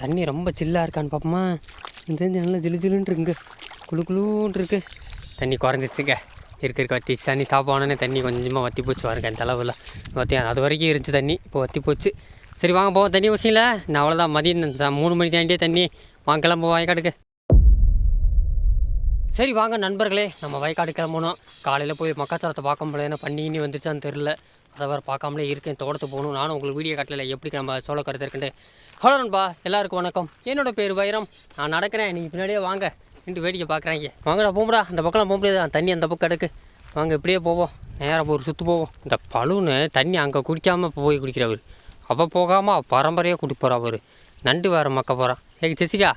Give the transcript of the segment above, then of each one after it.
தண்ணி ரொம்ப சில்லாக இருக்கான்னு பார்ப்போமா இந்த நல்லா ஜிலு ஜிலுன்னு இருக்குங்க குளு குழுன்ட்டு இருக்கு. தண்ணி குறைஞ்சிச்சுங்க இருக்க இருக்க. வத்தி தண்ணி ஸ்டாப் தண்ணி கொஞ்சமாக வத்தி போச்சு பாருங்க அந்த அளவில். வத்தி அது வரைக்கும் இருந்துச்சு தண்ணி. இப்போ வத்தி போச்சு. சரி வாங்க போவோம். தண்ணி விஷயம் இல்லை நான் அவ்வளோதான் மதியம் மூணு மணி தாண்டியே தண்ணி. வாங்க கிளம்ப வயக்காடுக்கு சரி வாங்க நண்பர்களே. நம்ம வயக்காடு கிளம்பணும் காலையில் போய் மக்காச்சாரத்தை பார்க்க முடியல. ஏன்னா பண்ணி வந்துச்சான்னு தெரில அதை வேறு பார்க்காமலே இருக்கேன் தோட்டத்துக்கு போகணும். நானும் உங்களுக்கு வீடியோ காட்டல எப்படி நம்ம சோள கருத்து இருக்குன்ட்டு. ஹலோ நண்பா எல்லாருக்கும் வணக்கம். என்னோட பேர் வைரம். நான் நடக்கிறேன். நீங்கள் பின்னாடியே வாங்க. நின்று வேடிக்கை பார்க்குறாங்க வாங்கடா போகடா அந்த பக்கம்லாம் போக முடியாது தண்ணி அந்த பக்கம் எடுக்கு வாங்க இப்படியே போவோம். நேராக ஒரு சுற்று போவோம். இந்த பழுன்னு தண்ணி அங்கே குடிக்காமல் போய் குடிக்கிறவர் அவள் போகாமல் பரம்பரையாக குடிப்போறா அவர். நண்டு வேறு மக்க போகிறான் ஏ ஜெசிகா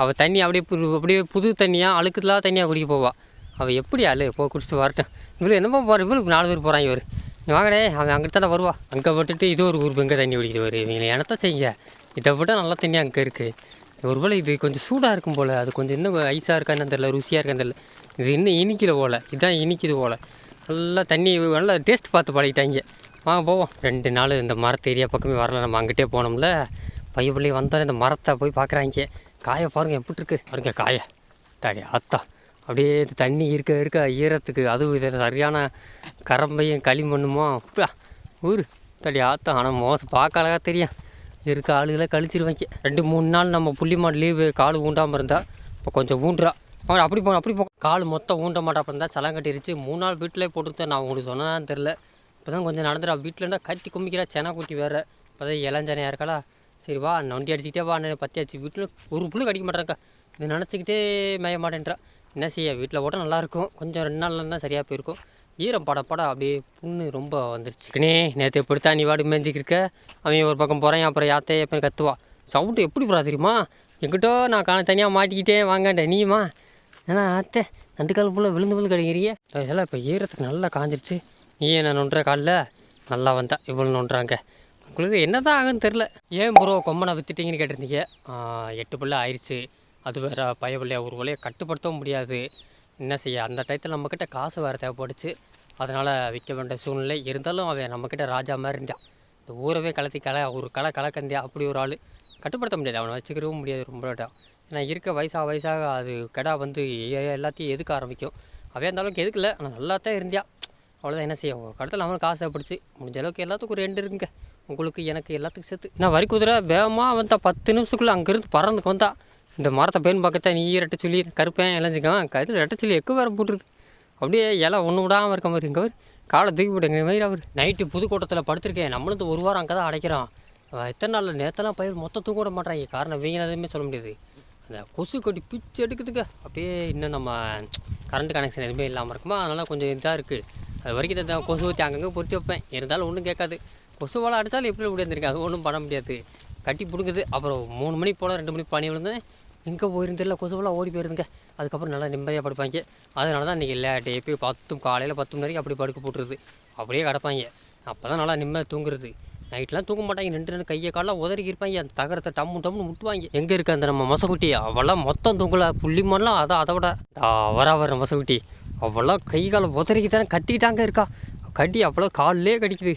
அவள் தண்ணி அப்படியே புது அப்படியே புது தண்ணியாக அழுக்குலாம் தண்ணியாக குடிக்க போவாள் அவள் எப்படி ஆளு? போ குடிச்சிட்டு வரட்டும். இவ்வளோ என்னமோ போகிற இவ்வளோ நாலு பேர் போகிறாங்க இவர். வாங்கடே அவன் அங்கிட்டு தான் வருவா அங்கே விட்டுட்டு இது ஒரு ஊர் எங்கே தண்ணி குடிக்குது வரு இவங்களை எனத்த செய்யுங்க இதை விட நல்லா தண்ணி அங்கே இருக்குது ஒரு போல் இது கொஞ்சம் சூடாக இருக்கும் போல். அது கொஞ்சம் இன்னும் ஐஸாக இருக்கான்னு தெரில ருசியாக இருக்கான்னு தெரில இது இன்னும் இனிக்கிற போல். இதான் இனிக்குது போல். நல்லா தண்ணி நல்லா டேஸ்ட் பார்த்து பழகிட்டாங்க. வாங்க போவோம். ரெண்டு நாள் இந்த மரத்து ஏரியா பக்கமே வரல. நம்ம அங்கிட்டே போனோம்ல. பைய பிள்ளை வந்தோடனே இந்த மரத்தை போய் பார்க்குறாங்க. காயை பாருங்க எப்படி இருக்குது பாருங்க காயை. தாடி ஆத்தா அப்படியே தண்ணி இருக்க இருக்க ஈரத்துக்கு அதுவும் இது சரியான கரம்பையும் களிமண்ணுமோ? அப்படியா ஊர். தடி ஆத்தம் ஆனால் மோசம். பார்க்க அழகா தெரியும். இருக்க ஆளுகளை கழிச்சிருவாங்க ரெண்டு மூணு நாள் நம்ம புள்ளி மாடு லீவு கால் ஊண்டாமல் இருந்தால் இப்போ கொஞ்சம் ஊண்டுறா அவன் அப்படி போ அப்படி போ. கால் மொத்தம் ஊண்ட மாட்டா இருந்தால் சலம் கட்டிருச்சு. மூணு நாள் வீட்டிலே போட்டுருந்தேன். நான் உங்களுக்கு சொன்னதான்னு தெரில இப்போ தான் கொஞ்சம் நடந்துடா. வீட்டில் இருந்தால் கத்தி கும்பிக்கிறா செனா குட்டி வேறு. இப்போ தான் இளஞ்சனையாக இருக்காளா? சரி வா நொண்டி அடிச்சுக்கிட்டே வா நான் அடிச்சு. வீட்டில் ஒரு புள்ளு கடிக்க மாட்டேறக்கா இது நினச்சிக்கிட்டே மேய மாட்டேன்றா. என்ன செய்ய வீட்டில் போட்டால் நல்லாயிருக்கும் கொஞ்சம் ரெண்டு நாளில் தான் சரியாக போயிருக்கும். ஈரம் பட பட அப்படியே புண்ணு ரொம்ப வந்துருச்சு. நேற்று எப்படித்தான் நீ வாடி மேஞ்சிக்கிருக்க அவன் ஒரு பக்கம் போகிறான் அப்புறம் யாத்தே எப்போ கத்துவா. சவுண்டு எப்படி போகிறா தெரியுமா? எங்கிட்டோ நான் காண தனியாக மாட்டிக்கிட்டே வாங்கண்டேன் நீயுமா? ஏன்னா அத்தை நண்டு கால் ஃபுல்லாக விழுந்து விழுந்து கிடைக்கிறீங்க? இதெல்லாம் இப்போ ஈரத்துக்கு நல்லா காஞ்சிருச்சு. நீ என்ன நொன்ற காலில்? நல்லா வந்தா இவ்வளோ நொன்றாங்க. உங்களுக்கு என்ன தான் ஆகுன்னு தெரில ஏன் ப்ரோ கொம்பனை வித்துட்டீங்கன்னு கேட்டிருந்தீங்க? எட்டு பிள்ளை ஆயிடுச்சு அது வேறு பய ஒரு வழியை கட்டுப்படுத்தவும் முடியாது. என்ன செய்ய? அந்த டயத்தில் நம்மக்கிட்ட காசு வேறு தேவைப்படுச்சு. அதனால் விற்க வேண்டிய சூழ்நிலை. இருந்தாலும் அவன் நம்மக்கிட்ட ராஜா மாதிரி இருந்தான். இந்த ஊரவே கலத்தி கலை ஒரு கலை கலக்கந்தியா அப்படி ஒரு ஆள். கட்டுப்படுத்த முடியாது. அவனை வச்சுக்கிறவும் முடியாது ரொம்ப ஏன்னா இருக்க வயசாக வயசாக அது கடா வந்து எல்லாத்தையும் எதுக்க ஆரம்பிக்கும். அவன் அந்த அளவுக்கு எதுக்கல ஆனால் நல்லா தான் அவ்வளோதான் என்ன செய்யும் ஒரு கடத்தில் அவனுக்கு காசு பிடிச்சி முடிஞ்ச அளவுக்கு எல்லாத்துக்கும் ஒரு ரெண்டு இருக்குங்க உங்களுக்கு எனக்கு எல்லாத்துக்கும் சேர்த்து. நான் வரி குதிரை வேகமாக வந்தா பத்து நிமிஷத்துக்குள்ளே அங்கேருந்து பறந்துக்கு வந்தா இந்த மரத்தை பேன் பக்கத்தை நீ ரெட்ட சொல்லி கருப்பேன் இளைஞ்சிக்கான் கருத்தில் ரெட்ட சொல்லி எக்கு வேறு போட்டுருக்கு. அப்படியே இலை ஒன்று விடாமல் இருக்க மாதிரி இங்கே அவர் காலை தூக்கி போட்டுங்க மாதிரி அவர். நைட்டு புதுக்கோட்டத்தில் படுத்திருக்கேன். நம்மளும் ஒரு வாரம் அங்கே தான் அடைக்கிறான் எத்தனை நாளில் நேற்றுலாம் பயிர் மொத்தம் தூக்க விட மாட்டாங்க காரணம் வீங்க எதுவுமே சொல்ல முடியாது. அந்த கொசு கொட்டி பிச்சு எடுக்கிறதுக்கு அப்படியே இன்னும் நம்ம கரண்ட் கனெக்ஷன் எதுவுமே இல்லாமல் இருக்குமா? அதனால் கொஞ்சம் இதாக இருக்குது அது வரைக்கும் இந்த கொசு ஊற்றி அங்கங்கே பொருத்தி வைப்பேன். இருந்தாலும் ஒன்றும் கேட்காது. கொசு வலை அடித்தாலும் எப்படி முடியாந்துருக்கு அது ஒன்றும் பண்ண முடியாது. கட்டி பிடுங்குது. அப்புறம் மூணு மணிக்கு போல் ரெண்டு மணிக்கு பனி விழுந்தேன். எங்கே போயிருந்து தெரியல கொசுவெல்லாம் ஓடி போயிருந்துங்க. அதுக்கப்புறம் நல்லா நிம்மதியாக படுப்பாங்க. அதனால தான் இன்றைக்கி எல்லா டேப்பையும் பத்தும் காலையில் பத்து மணி வரைக்கும் அப்படி படுக்க போட்டுருது. அப்படியே கிடப்பாங்க. அப்போ தான் நல்லா நிம்மதியாக தூங்குறது. நைட்லாம் தூங்க மாட்டாங்க. ரெண்டு ரெண்டு கையை காலெலாம் உதறி இருப்பாங்க. அந்த தகரத்தை டம்மு டம்னு முட்டுவாங்க. எங்கே இருக்கு அந்த நம்ம மொசக்குட்டி அவெல்லாம் மொத்தம் தூங்கல. புள்ளி மண்ணெலாம் அதான் அதை விட. அவரா வர மொசக்குட்டி. அவெல்லாம் கை காலை உதறிக்கு தானே கட்டிக்கிட்டாங்க இருக்கா. கட்டி அவ்வளோ காலிலே கடிக்குது.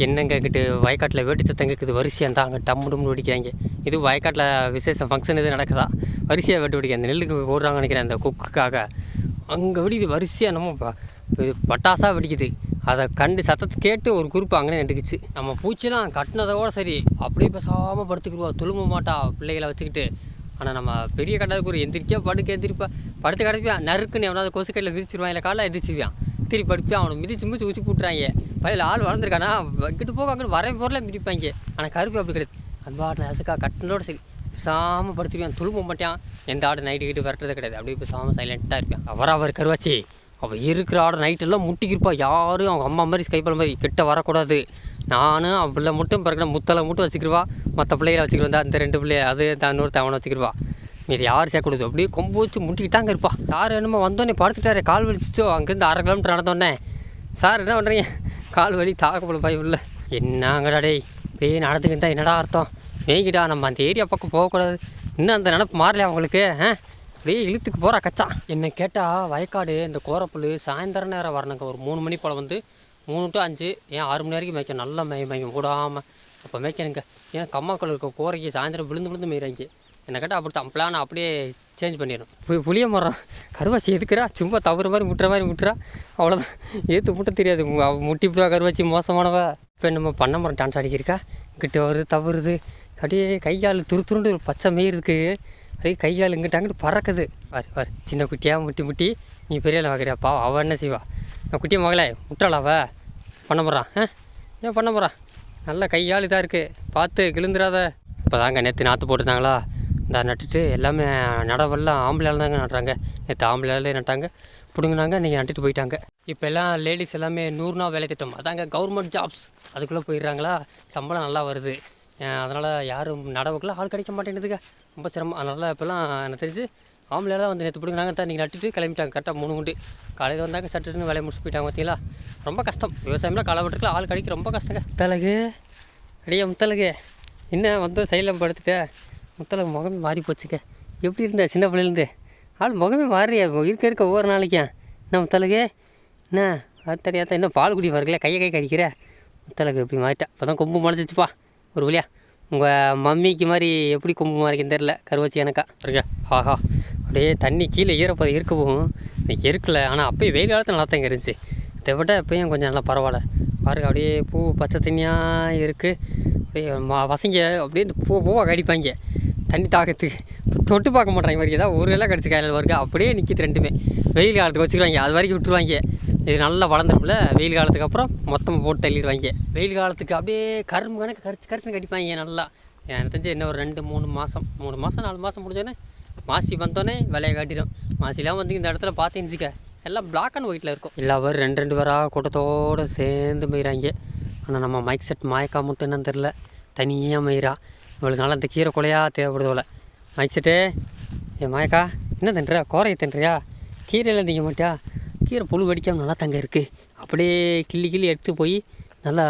என்னங்க இங்கிட்டு வயக்காட்டில் வேட்டு சத்தம் கேட்குது வரிசையாக தான் அங்கே டம்மு டம்னு வெடிக்கிறாங்க. இது வயக்காட்டில் விசேஷம் ஃபங்க்ஷன் எதுவும் நடக்குதா? வரிசையாக வெட்டு வெடிக்க அந்த நெல்லுக்கு போடுறாங்கன்னு நினைக்கிறேன் அந்த குக்குக்காக. அங்கே வெடிக்குது வரிசையாக நம்ம ப- இது பட்டாசாக வெடிக்குது. அதை கண்டு சத்தத்தை கேட்டு ஒரு குறிப்பு அங்கே நட்டுக்குச்சு நம்ம பூச்சிலாம் கட்டினதோட சரி அப்படியே பேசாமல் படுத்துக்கிடுவா துளும்ப மாட்டா பிள்ளைகளை வச்சுக்கிட்டு. ஆனால் நம்ம பெரிய கட்டாதுக்கு ஒரு எந்திரிக்கா படுக்க எந்திரிப்பா படுத்து கிடப்பியா நறுக்குன்னு எவனாவது கொசுக்கட்டில் விரிச்சிருவான் இல்லை காலைல எந்திரிச்சிருவான். திருப்பி படுப்பியா? அவனை மிதிச்சு மிதிச்சு உச்சி போட்டுறாங்க பையில ஆள் வளர்ந்துருக்கானா? இங்கிட்டு போக அங்கிட்டு வர பொருளை மிதிப்பாங்க. ஆனால் கருப்பு அப்படி கிடையாது. அந்த ஆட்டில் அசக்கா கட்டினோட சரி. பேசாமல் படுத்துருவான் துளும்ப மாட்டான். எந்த ஆடு நைட்டு கிட்டு விரட்டுறது கிடையாது. அப்படியே பேசாமல் சைலண்ட்டாக இருப்பான். அவர் அவர் கருவாச்சி. அவள் இருக்கிற ஆடு நைட்டெல்லாம் முட்டிக்கிருப்பா. யாரும் அவங்க அம்மா மாதிரி ஸ்கைப்பல் மாதிரி கிட்ட வரக்கூடாது. நானும் அவளை மட்டும் பிறகு முத்தலை மட்டும் வச்சுக்கிருவா. மற்ற பிள்ளைகளை வச்சுக்கிருந்தா அந்த ரெண்டு பிள்ளைய அது இன்னொரு தவணை வச்சுக்கிருவா. மீதி யார் சேர்க்கக்கூடாது அப்படியே கொம்பு வச்சு முட்டிக்கிட்டாங்க இருப்பா. யார் என்னமோ வந்தோடனே படுத்துட்டாரு. கால் வலிச்சிச்சோ. அங்கேருந்து அரை கிலோமீட்டர் நடந்தோடனே. சார் என்ன பண்ணுறீங்க கால் வலி தாக்கப்படும் பயம் உள்ள. என்னங்கடா டேய்? பேய் நடந்துக்கிட்டா என்னடா அர்த்தம்? மேய்கிட்டா நம்ம அந்த ஏரியா பக்கம் போகக்கூடாது. இன்னும் அந்த நினப்பு மாறலையா அவங்களுக்கு ஆ? அப்படியே இழுத்துக்கு போகிறா கச்சா. என்னை கேட்டால் வயக்காடு இந்த கோரப்புல் சாயந்தரம் நேரம் வரணுங்க. ஒரு மூணு மணி போல் வந்து மூணு டு அஞ்சு. ஏன் ஆறு மணி வரைக்கும் மேய்க்கும் நல்லா மேய் மேய்க்கும் கூடாமல் அப்போ மேய்க்கணுங்க. ஏன் கம்மாக்கள் இருக்க கோரைக்கு சாயந்தரம் விழுந்து விழுந்து மேய்றாங்க. என்ன கேட்டால் அப்படி தான். பிளானை அப்படியே சேஞ்ச் பண்ணிடணும் பு புளிய மரம். கருவாச்சி எதுக்குறா சும்மா தவறு மாதிரி முட்டுற மாதிரி முட்டுறா? அவ்வளோதான் ஏற்று முட்ட தெரியாது. மு- முட்டி கருவாச்சி மோசமானவ? இப்போ நம்ம பண்ண மரம் டான்ஸ் அடிக்கிருக்கா கிட்ட வருது தவறுது. அப்படியே கையால் துரு துருண்டு ஒரு பச்சை மெய் இருக்கு. அப்படியே கையால் இங்கிட்ட அங்கிட்டு பறக்குது. பாரு பாரு. சின்ன குட்டியாக முட்டி முட்டி நீ பெரிய பார்க்குறியாப்பா பா அவள் என்ன செய்வா? நான் குட்டியை மகளே முட்டாளாவ அவ? பண்ண போகிறான் ஆ? ஏன் பண்ண போகிறான் நல்ல கையால் இதாக இருக்குது பார்த்து கிழுந்துடாத இப்போ தாங்க நேற்று நாற்று போட்டிருந்தாங்களா? இந்த நட்டுட்டு எல்லாமே நடவெல்லாம் ஆம்பளையால் தாங்க நடுறாங்க. நேற்று ஆம்பளையாலே நட்டாங்க. பிடுங்கினாங்க இன்றைக்கி நட்டுட்டு போயிட்டாங்க. இப்போ எல்லாம் லேடிஸ் எல்லாமே நூறு நாள் வேலை திட்டம். அதாங்க கவர்மெண்ட் ஜாப்ஸ் அதுக்குள்ளே போயிடுறாங்களா? சம்பளம் நல்லா வருது. அதனால் யாரும் நடவுக்குலாம் ஆள் கிடைக்க மாட்டேங்குதுங்க. ரொம்ப சிரமம். அதனால் இப்போல்லாம் எனக்கு தெரிஞ்சு ஆம்பளையால் தான் வந்து நேற்று பிடுங்கினாங்க. தான் நீங்கள் நட்டுட்டு கிளம்பிட்டாங்க. கரெக்டாக மூணு குண்டு. காலையில் வந்தாங்க சட்டுன்னு வேலையை முடிச்சு போயிட்டாங்க பார்த்தீங்களா ரொம்ப கஷ்டம். விவசாயம்லாம் களை வெட்டுறதுல ஆள் கிடைக்க ரொம்ப கஷ்டங்க. தலகு அடியே முத்தலகு என்ன வந்து சைலம் படுத்துட்டேன் முத்தல முகமே மாறி போச்சுக்க எப்படி இருந்த? சின்ன பிள்ளைலேருந்து ஆள் முகமே மாறியா? இருக்க இருக்க ஒவ்வொரு நாளைக்கும். என்ன முத்தலகு? என்ன? அது இன்னும் பால் குடி வரல கையை கை கடிக்கிற? முத்தலகு எப்படி மாறிட்டா. இப்போ தான் கொம்பு முளைச்சிச்சுப்பா. ஒரு வழியா. உங்கள் மம்மிக்கு மாதிரி எப்படி கொம்பு மாறிக்குன்னு தெரில கருவச்சி எனக்கா. இருக்கா ஆஹா. அப்படியே தண்ணி கீழே ஈரப்பதம் இருக்கவும் போகும் இருக்கல ஆனால் அப்போயும் வெயில் காலத்தில் நல்லா தான் இருந்துச்சு. இதை விட எப்பயும் கொஞ்சம் நல்லா பரவாயில்ல. பாருங்க அப்படியே பூ பச்சை தண்ணியாக இருக்குது அப்படியே மா வசங்க. அப்படியே இந்த பூ பூவாக கடிப்பாங்க. தண்ணி தாக்கத்துக்கு தொட்டு பார்க்க மாட்டாங்க மாதிரி ஏதாவது ஒரு எல்லாம் கடிச்சு கையில் வருது அப்படியே நிற்கிது ரெண்டுமே. வெயில் காலத்துக்கு வச்சுக்குவாங்க அது வரைக்கும் விட்டுருவாங்க. இது நல்லா வளர்ந்துரும்ல. வெயில் காலத்துக்கு அப்புறம் மொத்தமாக போட்டு தள்ளிடுவாங்க. வெயில் காலத்துக்கு அப்படியே கரும்பு கணக்கு கரிச்சு கரிச்சு கடிப்பாங்க நல்லா. எனக்கு தெரிஞ்சு என்ன ஒரு ரெண்டு மூணு மாதம் மூணு மாதம் நாலு மாதம் முடிஞ்சோடனே மாசி வந்தோடனே விலையை காட்டிடும். மாசிலாம் வந்து இந்த இடத்துல பார்த்துச்சுக்க எல்லாம் பிளாக் அண்ட் ஒயிட்டில் இருக்கும். எல்லா பேரும் ரெண்டு ரெண்டு பேராக கூட்டத்தோடு சேர்ந்து மயிறாங்க. ஆனால் நம்ம மைக் செட் மாயக்கா மட்டும் என்னன்னு தெரில தனியாக மயிரா இவளுக்கு நல்லா இந்த கீரை கொலையாக தேவைப்படுது மயிச்சுட்டு மைக் செட்டு மாயக்கா என்ன தின்றியா கோரையை தின்றியா? கீரையில் திங்க மாட்டியா? கீரை புழு வடிக்காமல் நல்லா தங்க இருக்குது அப்படியே கிள்ளி கிள்ளி எடுத்து போய் நல்லா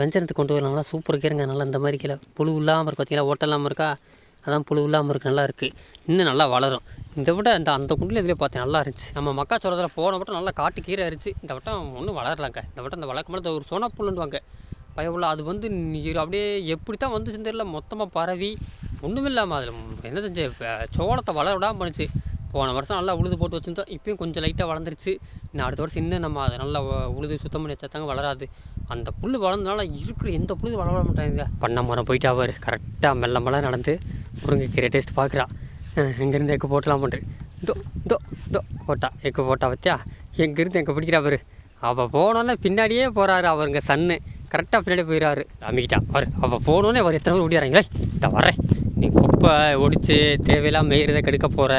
வெஞ்சனத்துக்கு கொண்டு வரலாம். நல்லா சூப்பர் கீரைங்க நல்லா இந்த மாதிரி கீரை. புழு இல்லாமல் இருக்கு பார்த்தீங்களா ஓட்டை இல்லாமல் இருக்கா? அதான் புழு இல்லாமல் இருக்குது நல்லா இருக்குது இன்னும் நல்லா வளரும். இந்த விட அந்த அந்த குண்டில் இதிலே பார்த்தேன் நல்லா இருந்துச்சு. நம்ம மக்காச்சோளத்தில் போன வட்டம் நல்லா காட்டு கீரை இருந்துச்சு இந்த வட்டம் ஒன்றும் வளரலாங்க. இந்த வட்டம் இந்த வழக்கமான இந்த ஒரு சோனா புல்லுண்டுவாங்க பயவுள்ள அது வந்து நீர் அப்படியே எப்படி தான் வந்துச்சுன்னு தெரியல. மொத்தமாக பரவி ஒன்றும் இல்லாமல் அதில் என்ன செஞ்சு சோளத்தை வளர விடாமல் பண்ணுச்சு. போன வருஷம் நல்லா உழுது போட்டு வச்சுருந்தோம். இப்பயும் கொஞ்சம் லைட்டாக வளர்ந்துருச்சு. இன்னும் அடுத்த வருஷம் இன்னும் நம்ம அதை நல்லா உழுது சுத்தம் பண்ணி வச்சாத்தாங்க வளராது. அந்த புல் வளர்ந்தனால இருக்கிற எந்த புல்லு வளர மாட்டாங்க. பண்ண மரம் போயிட்டா அவர் கரெக்டாக மெல்ல மெல்ல நடந்து முருங்கைக்கீரை டேஸ்ட் பார்க்குறா. எங்கேருந்து எக்கு போட்டலாம் பண்ணுறேன் தோ தோ தோ போட்டா. எக்கு போட்டா வச்சா எங்கேருந்து எங்கே பிடிக்கிறா அவர் அவள் போனோன்னே பின்னாடியே போகிறாரு அவருங்க சன்னு. கரெக்டாக பின்னாடி போயிடுறாரு அமைக்கிட்டா அவர் அவள் போனோன்னே அவர் எத்தனை பேர் ஓடிறாங்களே இதை வரேன் நீ குப்பை ஒடிச்சு தேவையில்லாம மேயிறதை கெடுக்க போகிற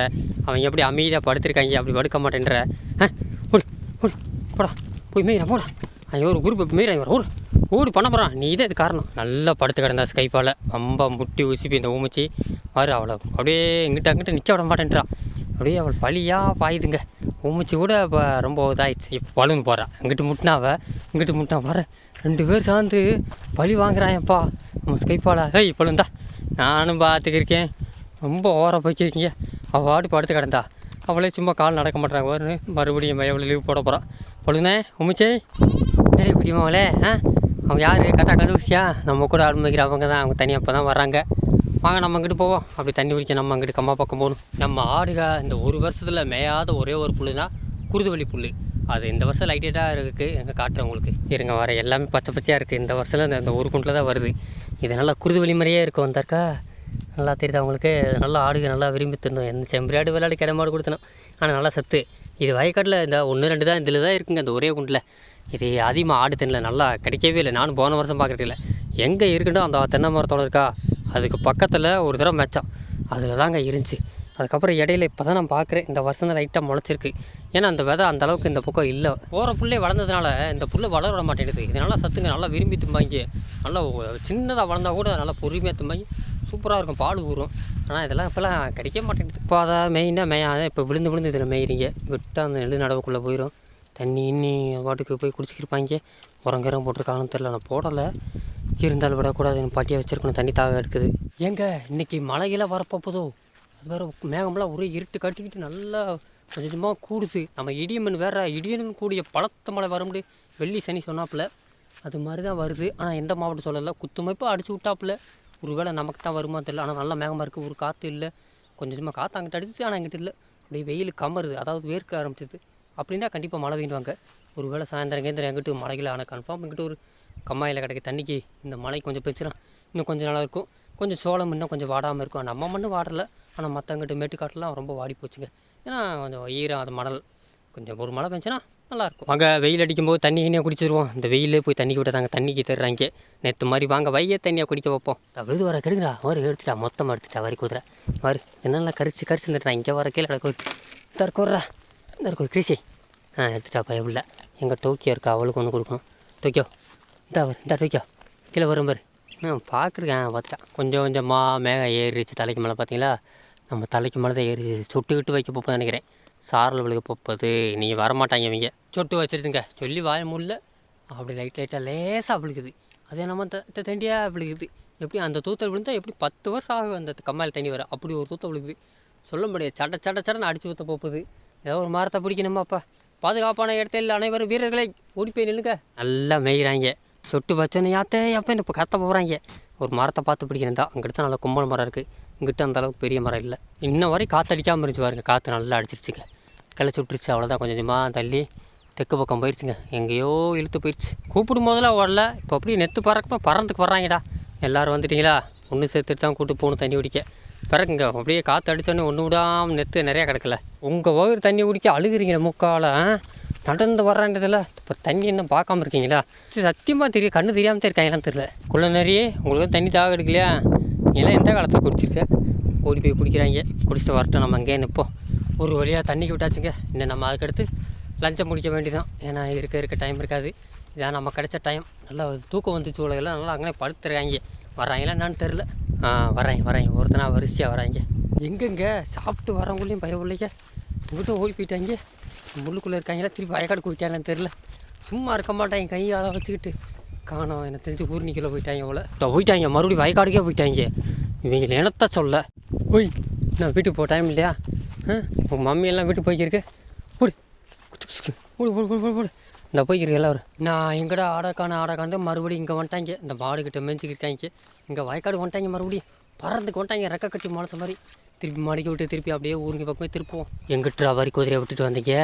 அவங்க எப்படி அமைதியாக படுத்திருக்காங்க அப்படி படுக்க மாட்டேன்ற. ஆ ஓடு ஓடு போடா. போய் மேயிறா போடா. அவன் ஒரு குரூப் மேயிறா இவர் ஓடு ஓடி பண்ண போகிறான் நீ தான் இது காரணம். நல்லா படுத்து கிடந்தா ஸ்கைப்பால். ரொம்ப முட்டி உசிப்பி இந்த ஊமிச்சு. பாரு அவளை அப்படியே இங்கிட்ட அங்கிட்ட நிற்க விட மாட்டேன்றா. அப்படியே அவள் பழியாக பாயுதுங்க. ஊமிச்சு கூட இப்போ ரொம்ப இதாகிடுச்சு இப்போ பழுன்னு போகிறான் இங்கிட்டு முட்டினா இங்கிட்டு முட்டினா வர ரெண்டு பேர் சேர்ந்து பழி வாங்குறாயப்பா. நம்ம ஸ்கைப்பாலா ஏய் இப்பொழுந்தா நானும் பார்த்துக்கிருக்கேன் ரொம்ப ஓரம் போய்க்கிருக்கீங்க. அவள் ஆடு படுத்து கிடந்தா. அவளே சும்மா கால் நடக்க மாட்டாங்க வருன்னு மறுபடியும் எவ்வளோ லீவ் போட போகிறான் பொழுதுனே உமிச்சே நிறைய குடிமாவளே ஆ? அவங்க யார்? கரெக்டாக கண்டுபிடிச்சியா? நம்ம கூட அனுமதிக்கிற அவங்க தான். அவங்க தனியாக இப்போ தான் வராங்க வாங்க நம்ம அங்கிட்டு போவோம். அப்படி தண்ணி குடிக்க நம்ம அங்கிட்டு கம்மா பக்கம் போகணும். நம்ம ஆடுக. இந்த ஒரு வருஷத்தில் மேயாத ஒரே ஒரு புல் தான் குருதுவழி புல் அது இந்த வருஷம் லைட்டேட்டாக இருக்குது எங்கே காட்டுறேன் உங்களுக்கு. இருங்க வர எல்லாமே பச்சை பச்சையாக இருக்குது இந்த வருஷத்தில் இந்த இந்த ஒரு குண்டில் தான் வருது. இது நல்லா குருது மாதிரியே இருக்கும் வந்தாக்கா நல்லா தெரியுது அவங்களுக்கு நல்லா ஆடுக நல்லா விரும்பி தந்தோம் எந்த செம்பரியாடு விளையாடி கிடமாடு கொடுத்தனும். ஆனால் நல்லா சத்து. இது வயக்காட்டில் இந்த ஒன்று ரெண்டு தான் இதில் தான் இருக்குங்க இந்த ஒரே குண்டில். இது அதிகமாக ஆடு தென்னல நல்லா கிடைக்கவே இல்லை. நானும் போன வருஷம் பார்க்குறதில்ல எங்கே இருக்குண்டோ அந்த தென்னை மரத்தோட இருக்கா? அதுக்கு பக்கத்தில் ஒரு தடவை மெச்சம். அதில் தாங்க இருந்துச்சு. அதுக்கப்புறம் இடையில இப்போ தான் நான் பார்க்குறேன் இந்த வருஷம் தான் லைட்டாக முளைச்சிருக்கு. ஏன்னா அந்த விதை அந்த அளவுக்கு இந்த பக்கம் இல்லை. போகிற புள்ளே வளர்ந்ததுனால இந்த புல்லை வளர விட மாட்டேங்குது. இது நல்லா சத்துங்க நல்லா விரும்பி தும்பாங்க. நல்லா சின்னதாக வளர்ந்தா கூட நல்லா பொறுமையாக தும்பாங்க. சூப்பராக இருக்கும் பால் ஊறும். ஆனால் இதெல்லாம் இப்போலாம் கிடைக்க மாட்டேங்குது. இப்போ அதை மெயினாக மேயாத இப்போ விழுந்து விழுந்து இதில் மேயிறீங்க. விட்டால் அந்த நெல் நடவுக்குள்ளே போயிடும் தண்ணி இன்னி பாட்டுக்கு போய் குடிச்சிக்கிருப்பாங்க. உரங்கரம் போட்டிருக்காங்கன்னு தெரில நான் போடலை. இருந்தால் விடக்கூடாது பாட்டியாக வச்சுருக்கணும். தண்ணி தாக இருக்குது. ஏங்க இன்னைக்கு மலையில் வரப்போ போதோ அது வேறு மேகமெல்லாம் ஒரே இருட்டு கட்டிக்கிட்டு நல்லா கொஞ்சம் கொஞ்சமாக கூடுது. நம்ம இடியம்மன் வேற இடியம்மன் கூடிய பழத்த மழை வர முடியும் வெள்ளி சனி சொன்னாப்புல அது மாதிரி தான் வருது. ஆனால் எந்த மாவட்டம் சொல்லலை. குத்துமைப்பாக அடிச்சு விட்டாப்புல. ஒரு வேளை நமக்கு தான் வருமா தெரியல. ஆனால் நல்லா மேகமாக இருக்குது ஒரு காற்று இல்லை. கொஞ்சம் சும்மா காற்று அங்கிட்ட அடிச்சு ஆனால் எங்கிட்ட இல்லை. அப்படியே வெயில் கமருது. அதாவது வேர்க்க ஆரம்பிச்சிது. அப்படின்னா கண்டிப்பாக மழை பெய்ஞ்சிவாங்க ஒரு வேளை சாயந்தரம் கேந்திரம் எங்கிட்ட மழையில் ஆனால் கன்ஃபார்ம் எங்கிட்ட ஒரு கம்மாயில் கிடைக்க தண்ணிக்கு இந்த மழை கொஞ்சம் பெச்சுனா இன்னும் கொஞ்சம் நல்லா இருக்கும். கொஞ்சம் சோளம் இன்னும் கொஞ்சம் வாடாமல் இருக்கும். நம்ம மண்ணு வாடலை. ஆனால் மற்றங்கிட்ட மேட்டுக்காட்டெலாம் ரொம்ப வாடி போச்சுங்க ஏன்னா கொஞ்சம் ஈரம் அது மணல். கொஞ்சம் ஒரு மழை பெஞ்சுன்னா நல்லாயிருக்கும். அங்கே வெயில் அடிக்கும்போது தண்ணி கிண்ணியாக குடிச்சிருவோம். இந்த வெயிலே போய் தண்ணி விட்டாங்க தண்ணிக்கு தர்றாங்க நேற்று மாதிரி வாங்க வைய தண்ணியை குடிக்க வைப்போம். விழுது வர கெடுங்கடா வரு எடுத்துட்டா மொத்தமாக எடுத்துட்டா வரி குதிரை. வரு என்னென்ன கரிச்சு கரிச்சு இருந்துட்டா இங்கே வர கீழே கிடக்கு. தற்கொடுறா இருக்கோர்றா இந்த கிரிசி ஆ எடுத்துட்டா பயமில்ல எங்கள் டோக்கியோ இருக்கா அவளுக்கு ஒன்று கொடுக்கணும். டோக்கியோ இந்த வரும் இந்த டோக்கியோ. கீழே வரும் பாரு. ஆ பார்க்குறேன் பார்த்துட்டா. கொஞ்சம் கொஞ்சமாக மேகம் ஏறிச்சு தலைக்கு மேலே பார்த்தீங்களா? நம்ம தலைக்கு மேலே தான் ஏறி சொட்டுக்கிட்டு வைக்க போப்போம் நினைக்கிறேன். சாரல் விழுக போப்பது. நீங்கள் வரமாட்டாங்க இவங்க. சொட்டு வச்சிருச்சுங்க. சொல்லி வாய முடியல அப்படி லைட் லைட்டாக லேசாக விழுகுது. அதே நம்ம த தண்டியாக விழுகுது. எப்படி அந்த தூத்தல் விழுந்தால் எப்படி பத்து வருஷம் ஆகும் அந்த கம்மாயில் தண்ணி வர? அப்படி ஒரு தூத்தல் விழுகுது. சொல்ல முடியாது. சட சட சடன்னு அடிச்சு ஊற்ற போகுது ஏதோ ஒரு மரத்தை பிடிக்கணுமாப்பா பாதுகாப்பான இடத்தில் அனைவரும் வீரர்களை ஓடி போய் நில்லுங்க. நல்லா மேய்கிறாங்க சொட்டு வச்சோன்னு யாத்தே அப்போ இந்த இப்போ கத்த போகிறாங்க ஒரு மரத்தை பார்த்து பிடிக்கணும் தான் அங்கிட்ட நல்லா கும்பல் மரம் இருக்குது இங்கிட்ட அந்த அளவுக்கு பெரிய மரம் இல்லை. இன்ன வரை காற்றடிக்காமல் இருந்துச்சு பாருங்க. காற்று நல்லா அடிச்சிருச்சுங்க. கிளச்சி விட்டுருச்சு. அவ்வளோதான் கொஞ்சம் கொஞ்சமாக தள்ளி தெற்கு பக்கம் போயிடுச்சுங்க எங்கேயோ இழுத்து போயிடுச்சு கூப்பிடும் போதெல்லாம் ஓடல. இப்போ அப்படியே நெத்து பறக்கப்போ பறந்துக்கு வர்றாங்கடா. எல்லோரும் வந்துட்டீங்களா? ஒன்று சேர்த்துட்டு தான் கூப்பிட்டு போகணும் தண்ணி குடிக்க. பிறகுங்க அப்படியே காற்று அடித்தோடனே ஒன்று விடாமல் நெத்து நிறையா கிடக்கல. உங்கள் வயிறு தண்ணி குடிக்க அழுகுறீங்க முக்கால் நடந்து வர்றான்றதில்ல இப்போ தண்ணி இன்னும் பார்க்காம இருக்கீங்களா? சத்தியமாக தெரியும். கண்ணு தெரியாமல் தான் இருக்காங்களான்னு தெரியல. குள்ள நிறைய உங்களுக்கு தண்ணி தாக எடுக்கலையா? நீலாம் எந்த காலத்தில் குடிச்சிருக்க? ஓடி போய் குடிக்கிறாங்க. குடிச்சிட்டு வரட்டும் நம்ம அங்கேயே நிற்போம். ஒரு வழியாக தண்ணிக்கு விட்டாச்சுங்க. இன்னும் நம்ம அதுக்கடுத்து லஞ்சம் முடிக்க வேண்டியதான் ஏன்னா இருக்க இருக்க டைம் இருக்காது. இதான் நம்ம கிடைச்ச டைம் நல்லா தூக்கம் வந்துச்சு உலகெல்லாம் நல்லா அங்கே படுத்துறாங்க. வராங்களா என்னன்னு தெரில ஆ வராங்க வரேன் ஒருத்தனா வரிசையாக வராங்க எங்கெங்க? சாப்பிட்டு வரவங்களையும் பயம் இல்லைங்க. இங்கிட்ட ஓடி போயிட்டாங்க. முள்ளுக்குள்ளே இருக்காங்களா? திருப்பி வயக்காடு போயிட்டாங்களான்னு தெரில சும்மா இருக்க மாட்டேன் கை அதை வச்சுக்கிட்டு. காணோம். எனக்கு தெரிஞ்சு ஊர்னிக்குள்ளே போயிட்டாங்க போல இப்போ போயிட்டாங்க. மறுபடியும் வயக்காடுக்கே போயிட்டாங்க. இவங்க இனத்தை சொல்ல. ஓய் நான் வீட்டுக்கு போக டைம் இல்லையா? ஆ உங்கள் மம்மியெல்லாம் வீட்டுக்கு போய்க்கிருக்கு. ஓடு. ஓடு ஓடு ஓடு ஓடு இந்த போய்க்கிருக்கு எல்லோரும். நான் எங்கடா ஆடக்கான ஆடக்காந்து மறுபடியும் இங்கே வந்துட்டாங்க. இந்த மாடுக்கிட்ட மேய்ச்சிக்கிட்டாங்க இங்கே வயக்காடு வந்துட்டாங்க மறுபடியும். பறந்துக்கு வந்துட்டாங்க. ரெக்க கட்டி முளைச்ச மாதிரி. திருப்பி மடிக்க விட்டு திருப்பி அப்படியே ஊருங்க பக்கமே திருப்போம் எங்கிட்டா வரி குதிரையை விட்டுட்டு வந்தீங்க?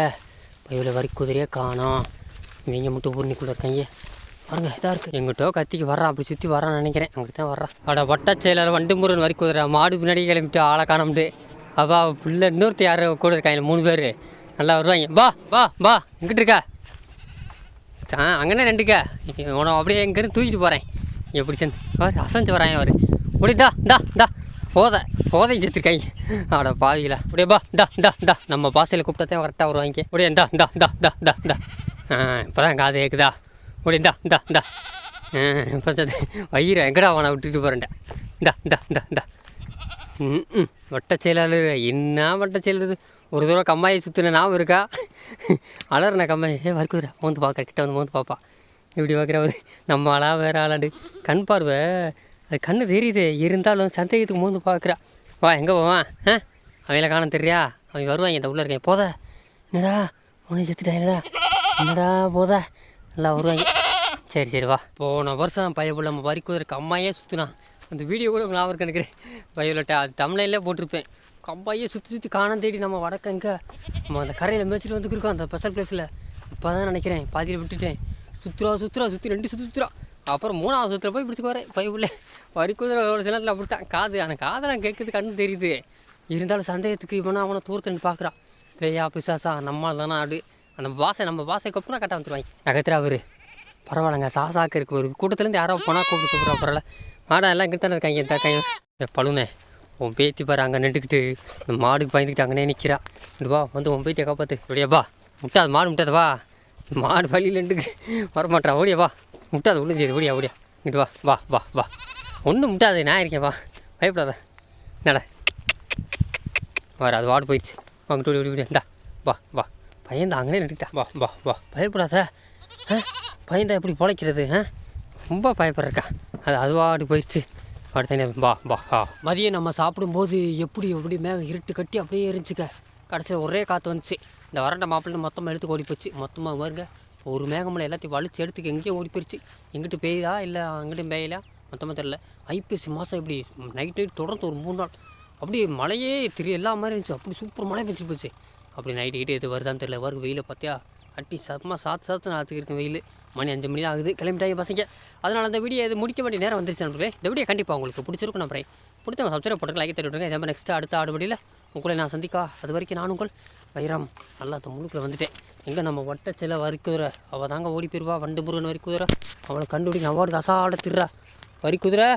பையில் வரி குதிரையே காணோம். நீங்கள் மட்டும் ஊர்னிக்குள்ளே இருக்காங்க. பாருங்க இதாக இருக்குது எங்கிட்டோ கத்திக்கு வர்றான் அப்படி சுற்றி வரான்னு நினைக்கிறேன். அங்கிட்ட தான் வர்றான் அட வட்டச்செயலர் வண்டு முருகன் வரி குதிரை. மாடு பின்னாடி கிளம்பிட்டு ஆளை காணம்ட்டு அப்பா பிள்ளை இன்னொருத்த யார்? கூட இருக்காங்க மூணு பேர். நல்லா வருவாங்க. வா வா வா. இங்கிட்டு இருக்கா? ஆ அங்கேனே ரெண்டுக்கா உனக்கு அப்படியே எங்கேருந்து தூக்கிட்டு போகிறேன் எப்படி சென்று அவர் அசைஞ்சு வராங்க அவர். அப்படியே டா டா போதை போதை செத்துருக்காங்க ஆட பாவிகளா. அப்படியே பா டா டா டா. நம்ம பாசையில் கூப்பிட்டதே கரெக்டாக வருவாங்க. அப்படியே தா டா டா டா டா டா. ஆ இப்போ தான் காது கேட்குதா ஓடி இந்தா இந்தா இந்தா. ஆ இப்போ வயிறு எங்கடா அவனை விட்டுட்டு போகிறேன்டா இந்தா இந்தா இந்தா இந்தா. ம் ம். வட்ட செயலாளர் என்ன வட்ட செயலர் ஒரு தூரம் கம்மாயை சுற்றின ஞாபகம் இருக்கா? அலறின கம்மாய் ஏ வர்க்குதுரா மோந்து பார்க்க கிட்ட வந்து மோந்து பார்ப்பா இப்படி பார்க்குறவர் நம்ம ஆளா வேறு ஆளாண்டு. கண் பார்வை அது கண்ணு தெரியுது. இருந்தாலும் சந்தேகத்துக்கு மோந்து பார்க்குறா வா எங்கே போவான் ஆ? அவங்கள காண தெரியா? அவன் வருவான் இந்த உள்ளே இருக்கேன். போத. என்னடா? உனக்கு செத்துட்டாங்களா என்னடா? போத. நல்லா வருவாங்க. சரி சரி வா. போன வருஷம் பயப்புள்ள நம்ம வரிக்குதிரைக்கு கம்மாயே சுற்றினான் அந்த வீடியோ கூட ஞாபகம் இருக்கு நினைக்கிறேன் வயோலட்டா அது தமிழ்லேயே போட்டிருப்பேன். கம்பாயே சுற்றி சுற்றி காணம் தேடி நம்ம வடக்கங்க நம்ம அந்த கரையில் மேய்ச்சிட்டு வந்துருக்கோம் அந்த ஸ்பெஷல் பிளேஸில் இப்போ தான் நினைக்கிறேன் பாதியில் விட்டுட்டேன். சுற்றுறா சுற்றுறா சுற்றி ரெண்டு சுற்றி சுற்றுறா அப்புறம் மூணாவது சுற்றுல போய் பிடிச்சி வரேன் பைப்புள்ள வரிக்குதிரை ஒரு சிலத்தில் அப்படித்தான் காது அந்த காதெல்லாம் கேட்குது கண்ணு தெரியுது. இருந்தாலும் சந்தேகத்துக்கு இவனா அவனை தூரத்துன்னு பார்க்குறான் பேயா பிசாசா நம்மளால் தானே ஆடு. அந்த பாசை நம்ம பாசை கொப்புனா கரெக்டாக வந்துடுவாங்க நகத்திரா அவர். பரவாயில்லங்க. சாசாக்கு இருக்கு. ஒரு கூட்டத்துலேருந்து யாரோ போனால் கூப்பிட்டு கூப்பிட்றா பரவாயில்ல மாடா எல்லாம் இங்கே தானே இருக்காங்க. இந்த கையும் பழுனே உன் பேத்தி பாரு அங்கே நின்றுக்கிட்டு இந்த மாடுக்கு பயந்துக்கிட்டு அங்கனே நிற்கிறா வா வந்து உன் பேத்தியை காப்பாற்று இப்படியா முட்டாது மாடு முட்டாது வா. மாடு வழியில் நின்றுக்கு. வரமாட்டா ஓடியா வா. முட்டாது ஒன்றும் சரி ஓடியா ஓடியா. இங்கிட்டு வா வா வா வா. ஒன்றும் முட்டாது நான் இருக்கேன் வா. பயப்படாத. நட வர அது வாடு போயிடுச்சு. வாங்கிட்டு ஓடி ஓடி ஓடி இந்தா வா வா. பையன் அங்கனே நின்றுக்கிட்டா. வா வா வா. பயப்படாத. ஆ? பையன் எப்படி பிழைக்கிறது ஆ? ரொம்ப பயப்படுறக்கா அது அதுவாடி போயிடுச்சு. அடுத்த பா பா ஆ மதியம் நம்ம சாப்பிடும்போது எப்படி எப்படி மேகம் இருட்டு கட்டி அப்படியே இருந்துச்சுக்க. கடைசியில் ஒரே காற்று வந்துச்சு. இந்த வறண்ட மாப்பிள்ளை மொத்தமாக எடுத்து ஓடி போச்சு. மொத்தமாக பாருங்க ஒரு மேகமலை எல்லாத்தையும் வலிச்சு எடுத்துக்கு எங்கேயும் ஓடி போயிடுச்சு எங்கிட்டு பெய்யுதா இல்லை அங்கிட்டும் பெய்யலா மொத்தமாக தெரில ஐபிஎஸ் மாதம் இப்படி நைட் நைட் தொடர்ந்து ஒரு மூணு நாள். அப்படியே மழையே தெரிய எல்லா மாதிரி இருந்துச்சு. அப்படி சூப்பர் மழை பெஞ்சு போச்சு. அப்படி நைட்டு கிட்டே எது வருதான்னு தெரியல. வருது வெயிலை பார்த்தியா? அட்டி சத்தமாக சாத்து சாத்து நான் இருக்கும் வெயில். மணி அஞ்சு மணி தான் ஆகுது. கிளம்பிட்டாங்க பசங்க. அதனால் அந்த வீடியோ இது முடிக்க வேண்டிய நேரம் வந்துருச்சு நண்பர்களே. இந்த வீடியோ கண்டிப்பாக உங்களுக்கு பிடிச்சிருக்கும் நம்புறேன் பிடிச்சவங்க சப்ஸ்கிரைப் போட்டு லைக் தட்டி விட்ருங்க இதே மாதிரி நெக்ஸ்ட்டு அடுத்த ஆடுபடியில் உங்களை நான் சந்திக்கா. அது வரைக்கும் நான் உங்கள் வைரம். நல்லா அந்த முழுக்கில் வந்துட்டேன். எங்கே நம்ம வட்டச்சில வரிக்குதிரை அவள் தாங்க ஓடி போயிருவா. வண்டு முருகன் வரி குதிரை அவளை கண்டுபிடிக்க அவார்டு அசாட திருறா வரி குதிரை